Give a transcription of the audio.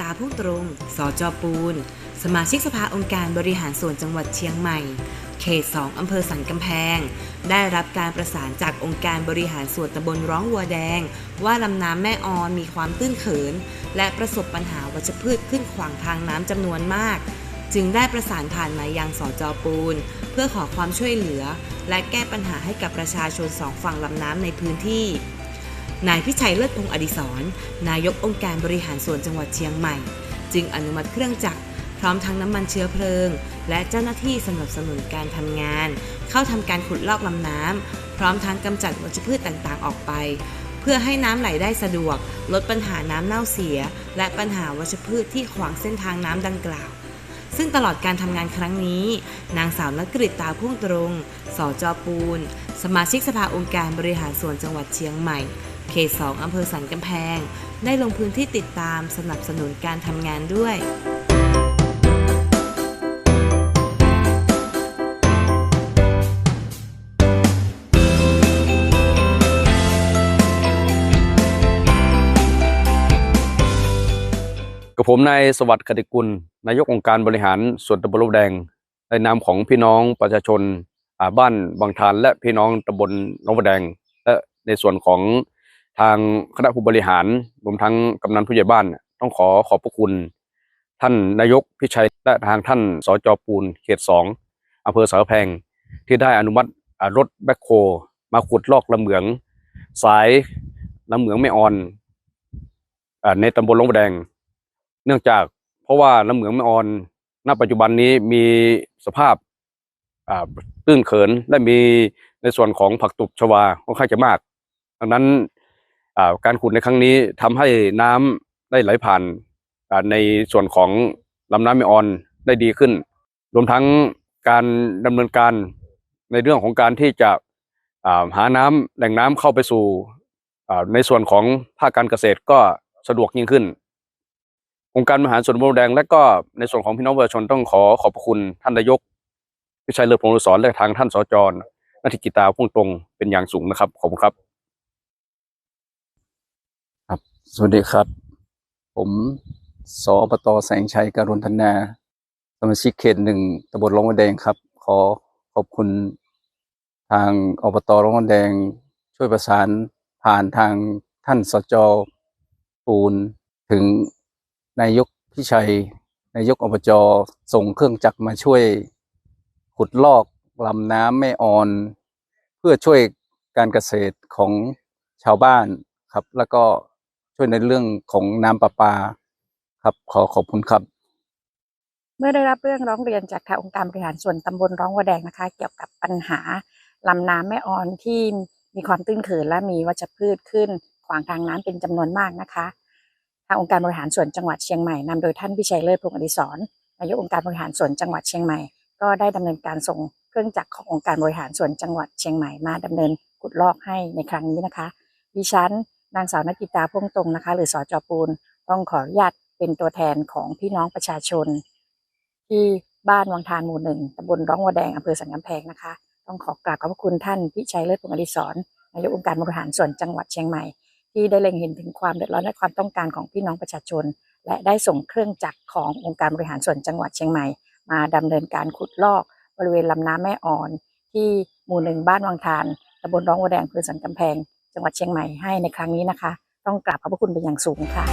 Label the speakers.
Speaker 1: ตาพุ่งตรง สจปูน สมาชิกสภาองค์การบริหารส่วนจังหวัดเชียงใหม่ เขต 2 อำเภอสันกำแพง ได้รับการประสานจากองค์การบริหารส่วนตำบลร้องวัวแดง ว่าลำน้ำแม่ออนมีความตื้นเขิน และประสบปัญหาวัชพืชขึ้นขวางทางน้ำจำนวนมาก จึงได้ประสานผ่านมายังสจปูน เพื่อขอความช่วยเหลือ และแก้ปัญหาให้กับประชาชนสองฝั่งลำน้ำในพื้นที่ นายพิชัยเลิศพงศ์อดิศรนายกองค์การบริหารส่วนจังหวัดเชียงใหม่ จึงอนุมัติเครื่องจักรพร้อมทั้งน้ำมันเชื้อเพลิง และเจ้าหน้าที่สนับสนุนการทำงาน เข้าทำการขุดลอกลำน้ำพร้อมทั้งกำจัดวัชพืชต่างๆ ออกไป เพื่อให้น้ำไหลได้สะดวก ลดปัญหาน้ำเน่าเสีย และปัญหาวัชพืชที่ขวางเส้นทางน้ำดังกล่าวซึ่งตลอดการทำงานครั้งนี้ นางสาวนักกฤตตาพุ่งตรง สอจอปูน สมาชิกสภาองค์การบริหารส่วนจังหวัดเชียงใหม่ เขต 2 อำเภอสันกำแพง ได้ลงพื้นที่ติดตามสนับสนุนการทำงานด้วย
Speaker 2: กับผมนายสวัสดิ์คติกุล นายกองค์การบริหารส่วนตำบลโลกแดง ในนามของพี่น้องประชาชนาบ้านบางทาน และพี่น้องตำบลนองบัวแดง และในส่วนของ ทางคณะผู้บริหารรวมทั้งกำนันผู้ใหญ่บ้าน ต้องขอขอบพระคุณ ท่านนายกพิชัยและทางท่านสจปูนเขตสองอำเภอสารแพงที่ได้อนุมัติรถแบ็คโฮมาขุดลอกลำเหมือง สายลำเหมืองไม่ออนอในตำบลลงบแดง เนื่องจากเพราะว่าน้ำเหมืองแม่ออน ณ ปัจจุบันนี้มีสภาพตื้นเขินและมีในส่วนของผักตบชวาค่อนข้างจะมาก ดังนั้น การขุดในครั้งนี้ทำให้น้ำได้ไหลผ่านในส่วนของลำน้ำแม่ออนได้ดีขึ้น รวมทั้งการดำเนินการในเรื่องของการที่จะาหาน้ำแหล่งน้ำเข้าไปสู่ในส่วนของภาคการเกษตรก็สะดวกยิ่งขึ้นองค์การบริหารส่วนตำบลแดงและก็ในส่วนของพี่น้องประชาชนต้องขอขอบคุณท่านนายกพิชัยเลิศพงศ์สอนและทางท่านสจนัทิกิตาพุ่งตรงเป็นอย่างสูงนะครับขอบคุณครับ
Speaker 3: ครับ สวัสดีครับ ผมสอบตแสงชัยการุณธนา สมาชิกเขตหนึ่งตำบลร้องวัแดงครับ ขอขอบคุณทางอบตร้องวัแดง ช่วยประสานผ่านทางท่านสจปูนถึงนายกพิชัย นายกอบจส่งเครื่องจักรมาช่วย ขุดลอกลำน้ำแม่ออน เพื่อช่วยการเกษตรของชาวบ้านครับ แล้วก็ ช่วยในเรื่องของน้ำประปา ครับขอขอบคุณครับ
Speaker 4: เมื่อได้รับเรื่องร้องเรียนจากทางองค์การบริหารส่วนตำบลร้องวัวแดงนะคะ เกี่ยวกับปัญหาลำน้ำแม่ออนที่มีความตื้นเขินและมีวัชพืชขึ้น ขวางทางน้ำเป็นจำนวนมากนะคะทางองค์การบริหารส่วนจังหวัดเชียงใหม่นำโดยท่านพิชัยเลิศพงศ์อดิศรนายกองค์การบริหารส่วนจังหวัดเชียงใหม่ก็ได้ดำเนินการส่งเครื่องจักรขององค์การบริหารส่วนจังหวัดเชียงใหม่มาดำเนินขุดลอกให้ในครั้งนี้นะคะ ดิฉัน นางสาวนกิตาพงตรงนะคะ หรือสจปูนต้องขออนุญาตเป็นตัวแทนของพี่น้องประชาชน ที่บ้านวังทานหมู่หนึ่งตำบลร้องวัวแดงอำเภอสันกำแพงนะคะ ต้องขอกราบขอบพระคุณท่านพิชัยเลิศพงศ์อดิศรนายกองค์การบริหารส่วนจังหวัดเชียงใหม่ ที่ได้เล็งเห็นถึงความเดือดร้อนและความต้องการของพี่น้องประชาชน และได้ส่งเครื่องจักรขององค์การบริหารส่วนจังหวัดเชียงใหม่ มาดำเนินการขุดลอก บริเวณลำน้ำแม่อ่อน ที่หมู่หนึ่งบ้านวังทานตำบลร้องวัวแดงอำเภอสันกำแพง จังหวัดเชียงใหม่ให้ในครั้งนี้นะคะ ต้องกราบขอบพระคุณเป็นอย่างสูงค่ะ